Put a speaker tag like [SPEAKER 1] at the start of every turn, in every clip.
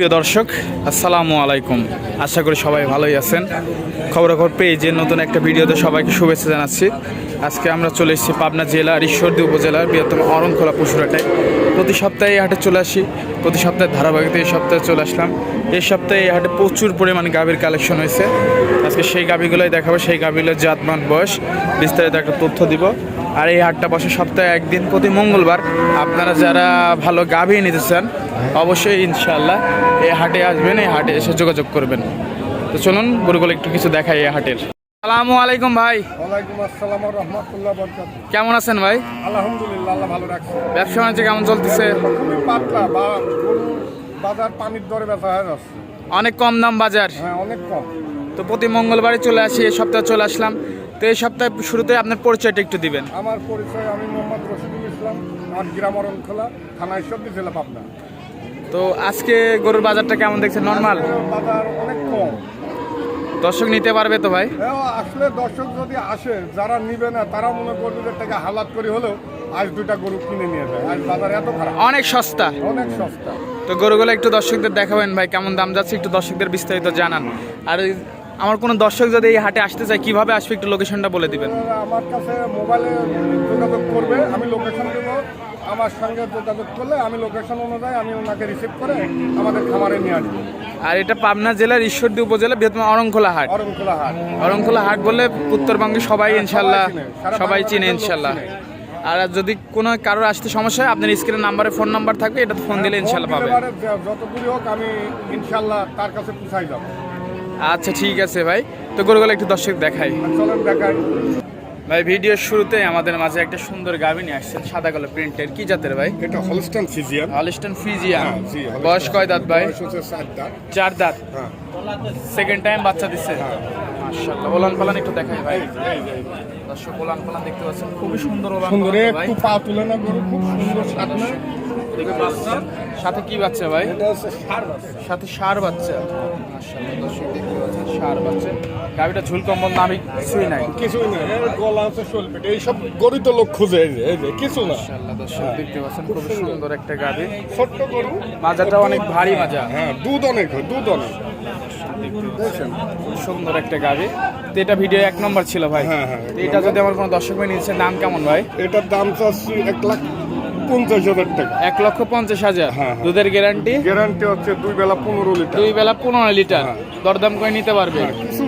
[SPEAKER 1] প্রিয় দর্শক, আসসালামু আলাইকুম। আশা করি সবাই ভালোই আছেন। খবরাখবর পেয়ে যে নতুন একটা ভিডিওতে সবাইকে শুভেচ্ছা জানাচ্ছি। আজকে আমরা চলে এসেছি পাবনা জেলার ঈশ্বরদী উপজেলার বৃহত্তম অরণখোলা পশুরহাটে। প্রতি সপ্তাহে এই হাটে চলে আসি। প্রতি সপ্তাহে ধারাবাহিকতা এই সপ্তাহে চলে আসলাম। এই সপ্তাহে এই হাটে প্রচুর পরিমাণে গাভীর কালেকশন হয়েছে। আজকে সেই গাভীগুলোই দেখাবো। সেই গাভীগুলোর জাতমান, বয়স বিস্তারিত একটা তথ্য দিব। আর এই হাটটা বসে সপ্তাহে একদিন প্রতি মঙ্গলবার আপনারা যারা ভালো গাভী নিতে চান অবশ্যই ইনশাল্লাহ এই হাটে আসবেন এই হাটে এসে যোগাযোগ করবেন। তো চলুন গরুগুলো একটু কিছু দেখাই এই হাটের। সালামু আলাইকুম ভাই।
[SPEAKER 2] ওয়ালাইকুম আসসালাম রহমতুল্লাহ বরকাত
[SPEAKER 1] কেমন আছেন ভাই?
[SPEAKER 2] আলহামদুলিল্লাহ ভালো রাখছে।
[SPEAKER 1] ব্যবসা বাণিজ্য কেমন চলতেছে?
[SPEAKER 2] পাতলা বা বাজার পানির দরে বেচা হয়ে যাচ্ছে।
[SPEAKER 1] অনেক কম দাম বাজার?
[SPEAKER 2] হ্যাঁ অনেক কম।
[SPEAKER 1] তো প্রতি মঙ্গলবারে চলে আসি এই সপ্তাহে চলে আসলাম। তো এই সপ্তাহে শুরুতে আপনার পরিচয়টা একটু দিবেন।
[SPEAKER 2] আমার পরিচয় আমি মোহাম্মদ রশিদুল ইসলাম আর গ্রাম অরণখোলা থানা ঈশ্বরদী জেলা পাবনা।
[SPEAKER 1] তো আজকে গরুর বাজারটা কেমন দেখছেন? নর্মাল
[SPEAKER 2] বাজার অনেক কম।
[SPEAKER 1] দর্শক নিতে পারবে তো ভাই?
[SPEAKER 2] হ্যাঁ আসলে দর্শক যদি আসে যারা নিবে না তারা মনে করবে যে টাকা হালাত করে হলেও আজ দুইটা গরু কিনে নিয়ে যায়। আজ বাজার এত খারাপ।
[SPEAKER 1] অনেক সস্তা।
[SPEAKER 2] অনেক সস্তা।
[SPEAKER 1] তো গরুগুলো একটু দর্শকদের দেখাবেন ভাই কেমন দাম যাচ্ছে একটু দর্শকদের বিস্তারিত জানান। আর আমার কোনো দর্শক যদি এই হাটে আসতে চায় কীভাবে আসবে একটু লোকেশনটা বলে দিবেন?
[SPEAKER 2] আমার কাছে মোবাইলে যোগাযোগ করবে আমি লোকেশন দেব। আমার সঙ্গে যোগাযোগ করলে আমি লোকেশন অনুযায়ী আমি ওনাকে রিসিভ করে আমাদের খামারে নিয়ে আসব।
[SPEAKER 1] আর এটা পাবনা জেলার ঈশ্বরদী উপজেলা বৃহত্তম অরংখোলা হাট।
[SPEAKER 2] অরংখোলা হাট।
[SPEAKER 1] অরংখোলা হাট বলে উত্তরবঙ্গে সবাই ইনশাল্লাহ
[SPEAKER 2] চিনে,
[SPEAKER 1] সবাই চিনে ইনশাল্লাহ। আর যদি কোনো কারোর আসতে সমস্যা হয় আপনার স্ক্রিনের নাম্বারে ফোন নাম্বার থাকবে এটা ফোন দিলে ইনশাল্লাহ
[SPEAKER 2] পাবে যত দূরে হোক আমি ইনশাল্লাহ তার কাছে পৌঁছাই যাব।
[SPEAKER 1] আচ্ছা ঠিক আছে ভাই। তো গরুগুলো একটু দর্শক দেখাই।
[SPEAKER 2] চলেন দেখাই।
[SPEAKER 1] ভাই ভিডিও শুরুতে আমাদের মাঝে একটা সুন্দর গাভী নিয়ে আসছেন সাদা কালো প্রিন্টের। কি জাতের ভাই?
[SPEAKER 2] এটা হলস্টন ফিজিয়ান
[SPEAKER 1] হলস্টন ফিজিয়ান
[SPEAKER 2] হ্যাঁ।
[SPEAKER 1] বয়স কয় দাঁত ভাই? চার দাঁত।
[SPEAKER 2] হ্যাঁ।
[SPEAKER 1] সেকেন্ড টাইম বাচ্চা দিচ্ছে
[SPEAKER 2] হ্যাঁ।
[SPEAKER 1] মাশাআল্লাহ। ওলান পালান একটু দেখাই ভাই। দর্শক ওলান পালান দেখতে পাচ্ছেন খুবই সুন্দর ওলান
[SPEAKER 2] সুন্দর একটু পা তুলে না গরু খুব সুন্দর
[SPEAKER 1] দেখতে পাচ্ছেন সাথে কি বাচ্চা ভাই?
[SPEAKER 2] বাচ্চা।
[SPEAKER 1] সাথে সার বাচ্চা। মাশাআল্লাহ দর্শক দেখতে পাচ্ছেন সার বাচ্চা। গাভীটা ঝুল কম্বল কিছুই নাই।
[SPEAKER 2] কিছুই না এর গলা আছে শোলপেটে এইসব গরু তো লোক খুঁজে এই যে কিছু না।
[SPEAKER 1] মাশাআল্লাহ দর্শক দেখতে পাচ্ছেন খুব সুন্দর। একটা গাভী
[SPEAKER 2] ছোট্ট গরু।
[SPEAKER 1] মাজাটা অনেক ভারী মাজা।
[SPEAKER 2] হ্যাঁ দুধ অনেক হয় দুধ অনেক।
[SPEAKER 1] সুন্দর একটা গাড়ি। তো এটা ভিডিও এক নম্বর ছিল ভাই।
[SPEAKER 2] হ্যাঁ, হ্যাঁ,
[SPEAKER 1] এটা যদি আমার কোনো দর্শক ভাই নিচ্ছে দাম কেমন ভাই?
[SPEAKER 2] এটার দাম চাচ্ছি এক লাখ পঞ্চাশ হাজার টাকা।
[SPEAKER 1] এক লক্ষ পঞ্চাশ হাজার।
[SPEAKER 2] হ্যাঁ, হ্যাঁ।
[SPEAKER 1] দুধের গ্যারান্টি
[SPEAKER 2] গ্যারান্টি হচ্ছে দুই বেলা পনেরো লিটার।
[SPEAKER 1] দুই বেলা পনেরো লিটার। দরদাম করে নিতে পারবে।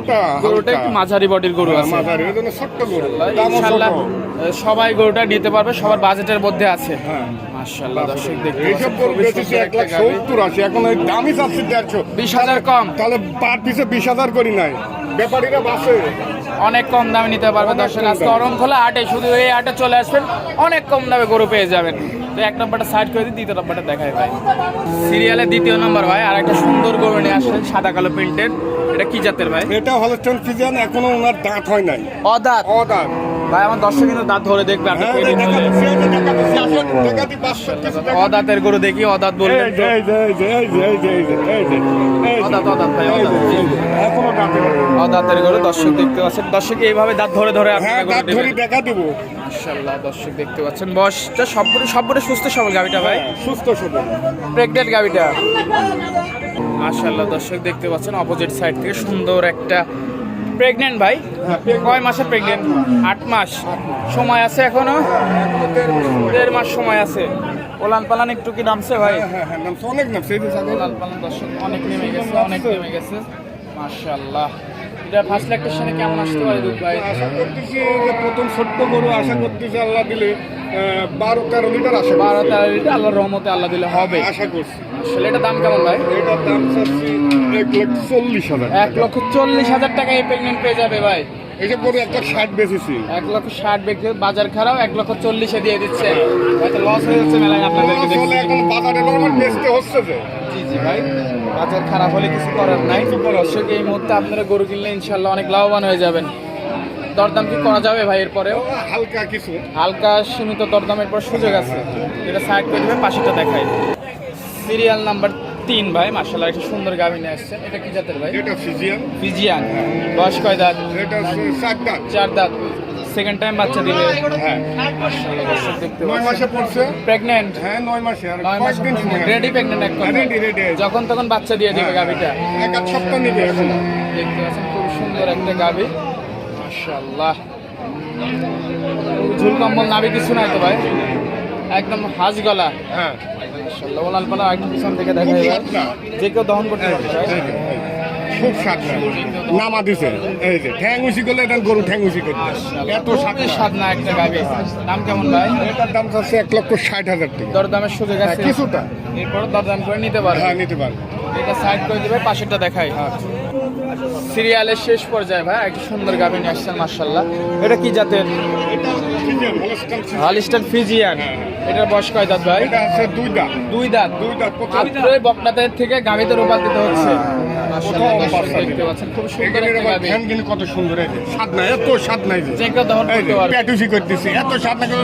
[SPEAKER 2] কিছুটা
[SPEAKER 1] গরুটা একটু মাঝারি বডির গরু আছে।
[SPEAKER 2] মাঝারি ওই জন্য ছোট্ট গরু। দামও
[SPEAKER 1] সবাই গরুটা নিতে পারবে সবার বাজেটের মধ্যে আছে।
[SPEAKER 2] হ্যাঁ।
[SPEAKER 1] মাশাআল্লাহ দর্শক দেখতে
[SPEAKER 2] এইসব গরু বেচেছি এক লাখ সত্তর আছে এখন ওই দামই চাচ্ছি দেড়শো।
[SPEAKER 1] বিশ হাজার কম।
[SPEAKER 2] তাহলে পার পিছে বিশ হাজার করি নাই। ব্যাপারীরা বাসে।
[SPEAKER 1] অনেক কম দামে নিতে পারবে দর্শক আজকে। অরম খোলা আটে শুধু এই আটে চলে আসবেন। অনেক কম দামে গরু পেয়ে যাবেন। তো এক নম্বরটা সাইড করে দিই দ্বিতীয় নম্বরটা দেখায় ভাই। সিরিয়ালে দ্বিতীয় নম্বর ভাই আর একটা সুন্দর গরু নিয়ে আসলেন সাদা কালো প্রিন্টের। এটা কি জাতের ভাই?
[SPEAKER 2] এটা হলস্টন ফিজিয়ান এখনও ওনার দাঁত হয় নাই।
[SPEAKER 1] অদাত।
[SPEAKER 2] অদাঁত।
[SPEAKER 1] ভাই আমার দর্শক কিন্তু দাঁত ধরে দেখবে আপনি অদাতের গরু দেখি অদাত
[SPEAKER 2] বললেন
[SPEAKER 1] অদাতের গরু দর্শক দেখতে পাচ্ছেন। দর্শক এইভাবে দাঁত ধরে ধরে
[SPEAKER 2] দেখা দিব।
[SPEAKER 1] দর্শক দেখতে পাচ্ছেন। বয়সটা সবগুলো সবগুলো সুস্থ সবল গাড়িটা ভাই?
[SPEAKER 2] সুস্থ সবল।
[SPEAKER 1] প্রেগনেন্ট গাড়িটা মাশাল্লাহ দর্শক দেখতে পাচ্ছেন। অপোজিট সাইড থেকে সুন্দর একটা প্রেগনেন্ট ভাই। কয় মাসে প্রেগনেন্ট আট মাস। সময় আছে এখনও? দেড় মাস সময় আছে। ওলান পালান একটু কি নামছে ভাই?
[SPEAKER 2] হ্যাঁ হ্যাঁ হ্যাঁ নামছে, অনেক নামছে।
[SPEAKER 1] ওলান পালান দর্শক অনেক নেমে গেছে অনেক নেমে গেছে। মাশাআল্লাহ। এটা ফার্স্ট ল্যাকটেশনে কেমন আসতে পারে দুধ ভাই?
[SPEAKER 2] আশা করতেছি যে প্রথম ছোট্ট গরু আশা করতেছি আল্লাহ দিলে বারো তেরো লিটার
[SPEAKER 1] বারো তেরো লিটার আল্লাহর রহমতে আল্লাহ দিলে হবে।
[SPEAKER 2] আশা করছি।
[SPEAKER 1] আসলে এটা দাম কেমন ভাই?
[SPEAKER 2] এটার দাম চাচ্ছি এক লাখ চল্লিশ হাজার
[SPEAKER 1] এক লক্ষ চল্লিশ হাজার টাকা এই প্রেগনেন্ট পেয়ে যাবে ভাই।
[SPEAKER 2] এইসব গরু এক লাখ ষাট বেচেছি।
[SPEAKER 1] এক লক্ষ ষাট বাজার খারাপ এক লক্ষ চল্লিশে দিয়ে দিচ্ছে। হয়তো লস হয়ে যাচ্ছে মেলায় আপনাদেরকে দেখছি।
[SPEAKER 2] এখন বাজারে নর্মাল বেচতে হচ্ছে যে।
[SPEAKER 1] জি জি ভাই বাজার খারাপ হলে কিছু করার নাই। দর্শক এই মুহূর্তে আপনারা গরু কিনলে ইনশাল্লাহ অনেক লাভবান হয়ে যাবেন। দরদাম কি করা যাবে ভাই এরপরেও?
[SPEAKER 2] হালকা কিছু।
[SPEAKER 1] হালকা সীমিত দরদামের পর সুযোগ আছে। এটা সাইড করে দেবে পাশেটা দেখাই সিরিয়াল নাম্বার তিন ভাই মার্শাল্লাহ একটা সুন্দর গাভী নিয়ে আসছেন এটা কি জাতের ভাই?
[SPEAKER 2] এটা ফিজিয়ান।
[SPEAKER 1] ফিজিয়ান। বয়স কয় দাঁত?
[SPEAKER 2] এটা চার দাঁত।
[SPEAKER 1] চার দাঁত। সেকেন্ড টাইম বাচ্চা দিবে।
[SPEAKER 2] হ্যাঁ। নয় মাসে পড়ছে।
[SPEAKER 1] প্রেগন্যান্ট
[SPEAKER 2] হ্যাঁ নয় মাসে। আর
[SPEAKER 1] নয় মাসে রেডি প্রেগনেন্ট এক।
[SPEAKER 2] রেডি রেডি
[SPEAKER 1] যখন তখন বাচ্চা দিয়ে দিবে গাভিটা।
[SPEAKER 2] এক আধ সপ্তাহ নিবে এখন।
[SPEAKER 1] দেখতে পাচ্ছেন খুব সুন্দর একটা গাভি। মাশাআল্লাহ। ঝুল কম্বল নাবি কিছু নাই তো ভাই? একদম হাঁস গলা।
[SPEAKER 2] হ্যাঁ।
[SPEAKER 1] মাশাআল্লাহ। পালা পিছন থেকে দেখা যায় যে কেউ দহন করতে পারবে।
[SPEAKER 2] খুব স্বাদ নামা দিছে। এই যে ঠ্যাং উসি করলে এটা গরু ঠ্যাং উসি করতে এত
[SPEAKER 1] সাথে স্বাদ না একটা গাভি। দাম কেমন ভাই?
[SPEAKER 2] এটার দাম চাচ্ছে এক লক্ষ ষাট হাজার টাকা।
[SPEAKER 1] দরদামের সুযোগ
[SPEAKER 2] হ্যাঁ,
[SPEAKER 1] আছে?
[SPEAKER 2] কিছুটা।
[SPEAKER 1] এরপর দরদাম করে নিতে পারবে।
[SPEAKER 2] হ্যাঁ নিতে পারবে।
[SPEAKER 1] এটা সাইড করে দেবে পাশেরটা দেখাই। সিরিয়ালের শেষ পর্যায়ে ভাই একটা সুন্দর গাভি নিয়ে আসছেন মার্শাল্লাহ এটা কি জাতের?
[SPEAKER 2] Friesian, Holstein Friesian.
[SPEAKER 1] Holstein Friesian এটার বয়স কয় দাঁত ভাই?
[SPEAKER 2] দুই দাঁত।
[SPEAKER 1] দুই দাঁত
[SPEAKER 2] দুই দাঁত
[SPEAKER 1] মাত্রই বকনাদের থেকে গাভিতে রূপাল দিতে হচ্ছে সুন্দর
[SPEAKER 2] কত স্বাদ নাই এত স্বাদ নাই যে।
[SPEAKER 1] যে কেউ দহন
[SPEAKER 2] এই
[SPEAKER 1] করতে
[SPEAKER 2] যে
[SPEAKER 1] পারবে।
[SPEAKER 2] প্যাটুসি করতেছি এত স্বাদ না কেন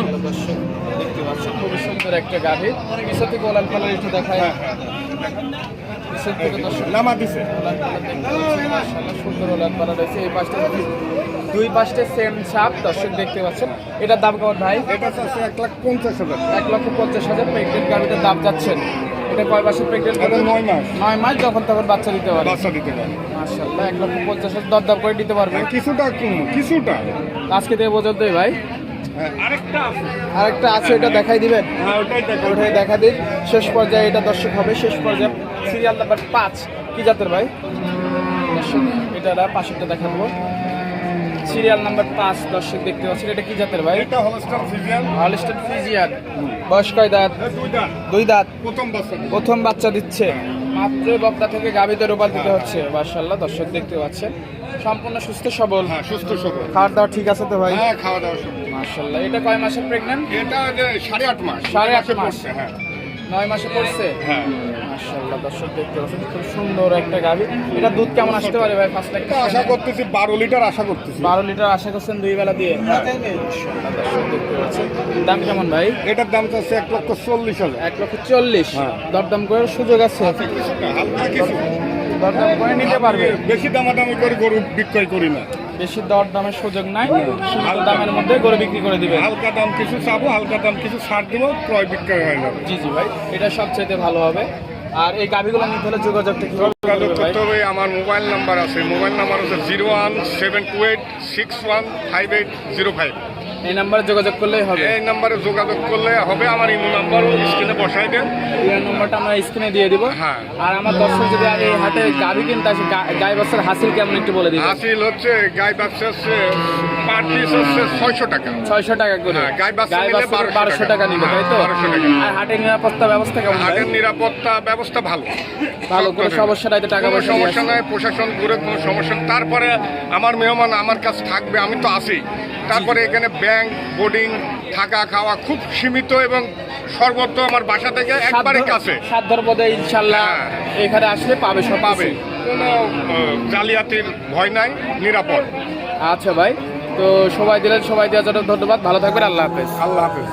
[SPEAKER 1] দেখতে পাচ্ছেন খুব সুন্দর একটা গাভি পিছন থেকে ওলাল পালার একটু দেখায়
[SPEAKER 2] দিছে।
[SPEAKER 1] সুন্দর ওলান রয়েছে। এই পাশটা দুই পাশটা সেম সাপ দর্শক দেখতে পাচ্ছেন এটার দাম কেমন ভাই?
[SPEAKER 2] এটা চাচ্ছে এক লাখ পঞ্চাশ হাজার।
[SPEAKER 1] এক লক্ষ পঞ্চাশ হাজার প্রেগনেন্ট গাভিতে দাম যাচ্ছেন। এটা কয় মাসের প্রেগনেন্ট
[SPEAKER 2] এটা নয় মাস।
[SPEAKER 1] নয় মাস যখন তখন বাচ্চা দিতে পারে।
[SPEAKER 2] বাচ্চা দিতে পারে।
[SPEAKER 1] মাশাআল্লাহ এক লক্ষ পঞ্চাশ হাজার দরদাম করে দিতে পারবে।
[SPEAKER 2] কিছুটা কিছুটা।
[SPEAKER 1] আজকে থেকে পর্যন্ত ভাই।
[SPEAKER 2] আরেকটা আছে।
[SPEAKER 1] এটা দেখাই দিবেন।
[SPEAKER 2] হ্যাঁ ওটাই দেখা
[SPEAKER 1] দিন। শেষ পর্যায়ে এটা দর্শক হবে শেষ পর্যায়ে সিরিয়াল নাম্বার পাঁচ। কি জাতের ভাই? দর্শক এটা পাশেরটা দেখা দেবো সিরিয়াল নাম্বার পাঁচ দর্শক দেখতে পাচ্ছেন এটা কি জাতের ভাই?
[SPEAKER 2] এটা হলস্টাইন ফিজিয়ান
[SPEAKER 1] ফিজিয়ান বয়স কয় দাঁত?
[SPEAKER 2] দুই দাঁত। প্রথম বাচ্চা
[SPEAKER 1] প্রথম বাচ্চা দিচ্ছে। মাত্র বকটা থেকে গাভিতে রোপাল দিতে হচ্ছে। মাশাআল্লাহ দর্শক দেখতে পাচ্ছেন। সম্পূর্ণ সুস্থ সবল।
[SPEAKER 2] হ্যাঁ সুস্থ সবল।
[SPEAKER 1] খাওয়া দাওয়া ঠিক আছে তো ভাই?
[SPEAKER 2] হ্যাঁ খাওয়া দাওয়া
[SPEAKER 1] মাশাআল্লাহ। এটা কয় মাসের প্রেগন্যান্ট
[SPEAKER 2] এটা সাড়ে আট মাস।
[SPEAKER 1] সাড়ে আট
[SPEAKER 2] মাসে
[SPEAKER 1] মাস।
[SPEAKER 2] হ্যাঁ।
[SPEAKER 1] নয় মাসে পড়ছে?
[SPEAKER 2] হ্যাঁ।
[SPEAKER 1] মাশাআল্লাহ দর্শক দেখতে পাচ্ছেন খুব সুন্দর একটা গাভি। এটা দুধ কেমন আসতে পারে ভাই ফার্স্ট
[SPEAKER 2] এটা আশা করতেছি বারো লিটার আশা করতেছি।
[SPEAKER 1] বারো লিটার আশা করছেন দুই বেলা দিয়ে? মাশাআল্লাহ, দর্শক দেখতে পাচ্ছেন। দাম কেমন ভাই?
[SPEAKER 2] এটার দাম চাচ্ছে এক লক্ষ চল্লিশ হাজার।
[SPEAKER 1] এক লক্ষ চল্লিশ।
[SPEAKER 2] হ্যাঁ।
[SPEAKER 1] দরদাম করে সুযোগ আছে?
[SPEAKER 2] হালকা কিছু।
[SPEAKER 1] দরদাম করে নিতে পারবে?
[SPEAKER 2] বেশি দামাদামি করে গরু বিক্রয় করি না।
[SPEAKER 1] বেশি দর দামের সুযোগ নাই। সীমিত দামের মধ্যে গরু বিক্রি করে দিবে।
[SPEAKER 2] হালকা দাম কিছু চাবো হালকা দাম কিছু ছাড় দিব ক্রয় বিক্রয় হয়ে যাবে।
[SPEAKER 1] জি জি ভাই এটা সবচেয়ে ভালো হবে। আর এই গাভিগুলো নিতে হলে যোগাযোগটা কীভাবে
[SPEAKER 2] যোগাযোগ করতে হবে আমার মোবাইল নাম্বার আছে। মোবাইল নাম্বার হচ্ছে zero one seven two eight six one five eight zero five.
[SPEAKER 1] এই নাম্বারে যোগাযোগ করলেই হবে।
[SPEAKER 2] এই নাম্বারে যোগাযোগ করলে হবে। আমার ইমো নাম্বারও স্ক্রিনে বসাই দেন।
[SPEAKER 1] এই নাম্বারটা আমরা স্ক্রিনে দিয়ে দিব।
[SPEAKER 2] হ্যাঁ।
[SPEAKER 1] আর আমার দর্শক যদি এই হাটে গাভি কিনতে আসে গাই বাচ্চার হাসিল কেমন একটু বলে দিবেন?
[SPEAKER 2] হাসিল হচ্ছে গাই বাচ্চা হচ্ছে পার পিস হচ্ছে ছয়শো টাকা।
[SPEAKER 1] ছয়শো টাকা করে।
[SPEAKER 2] হ্যাঁ, গাই বাচ্চা নিলে 1200
[SPEAKER 1] বারোশো টাকা। নিবে তাই তো?
[SPEAKER 2] হ্যাঁ, 1200 টাকা।
[SPEAKER 1] আর হাটের নিরাপত্তা ব্যবস্থা কেমন?
[SPEAKER 2] হাটের নিরাপত্তা ব্যবস্থা ভালো।
[SPEAKER 1] ভালো কোনো সমস্যা নাই তো টাকা পয়সা
[SPEAKER 2] সমস্যা। নাই প্রশাসন ঘুরে কোনো সমস্যা তারপরে আমার মেহমান আমার কাছে থাকবে আমি তো আছি। তারপরে এখানে ব্যাংক বোর্ডিং থাকা খাওয়া খুব সীমিত এবং সর্বত্র আমার বাসা থেকে একবারে কাছে।
[SPEAKER 1] সাধ্যর পদে ইনশাল্লাহ
[SPEAKER 2] হ্যাঁ।
[SPEAKER 1] এখানে আসলে পাবে সব
[SPEAKER 2] পাবে। কোনো জালিয়াতির ভয় নাই নিরাপদ।
[SPEAKER 1] আচ্ছা ভাই তো সবাই দিলেন সবাই দেওয়ার জন্য ধন্যবাদ। ভালো থাকবেন আল্লাহ হাফেজ।
[SPEAKER 2] আল্লাহ হাফেজ।